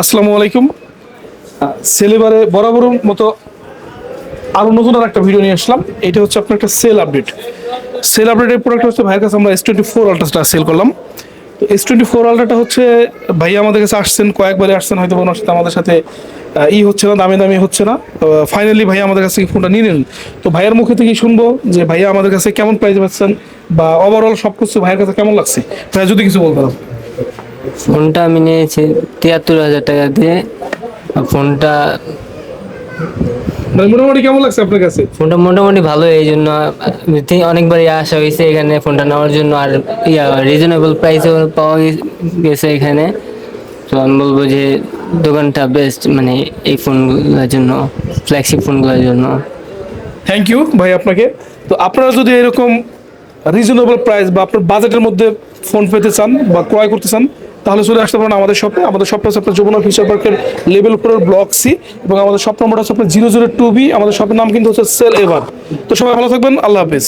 আসসালামু আলাইকুম। সেলেবারে বরাবর মতো আরও নতুন আর একটা ভিডিও নিয়ে আসলাম। এটা হচ্ছে আপনার একটা সেল আপডেট। সেল আপডেটের প্রোডাক্ট হচ্ছে ভাইয়ের কাছে আমরা এস টোয়েন্টি ফোর সেল করলাম। তো এস টোয়েন্টি ফোর আলট্রাটা হচ্ছে ভাই আমাদের কাছে আসছেন কয়েকবারে আসছেন, হয়তো ওনার সাথে আমাদের সাথে ই হচ্ছে না, দামে দামি হচ্ছে না। ফাইনালি ভাইয়া আমাদের কাছ ফোনটা নিয়ে নিলেন। তো ভাইয়ের মুখে থেকেই শুনব যে ভাইয়া আমাদের কাছে কেমন প্রাইস পাচ্ছেন বা ওভারঅল সব কিছু ভাইয়ের কাছে কেমন লাগছে? ভাইয়া যদি কিছু বলতাম ফোনটা আমি নিয়েছি তিয়াত্তর হাজার টাকা দিয়ে। ফোনটা মানে মোটামুটি কেমন লাগছে আপনার কাছে? ফোনটা মোটামুটি ভালো এই জন্য অনেকবারই আসা হয়েছে এখানে ফোনটা নেওয়ার জন্য আর ইয়া রিজনেবল প্রাইসেও পাওয়া গেছে এখানে। তো আমি বলব যে দোকানটা বেস্ট মানে এই ফোনগুলোর জন্য ফ্ল্যাগশিপ ফোনগুলোর জন্য। থ্যাংক ইউ ভাই আপনাকে। তো আপনারা যদি এরকম রিজনেবল প্রাইস বা আপনার বাজেটের মধ্যে ফোন পেতে চান বা ক্রয় করতে চান তাহলে চলে আসতে পারেন আমাদের শপে আমাদের শপটা হচ্ছে আপনার যমুনা ফিউচার পার্কের লেভেল উপরের ব্লক সি এবং আমাদের শপ নম্বরটা হচ্ছে আপনার জিরো জিরো টু বি আমাদের শপের নাম কিন্তু হচ্ছে সেল এভার তো সবাই ভালো থাকবেন, আল্লাহ হাফিজ।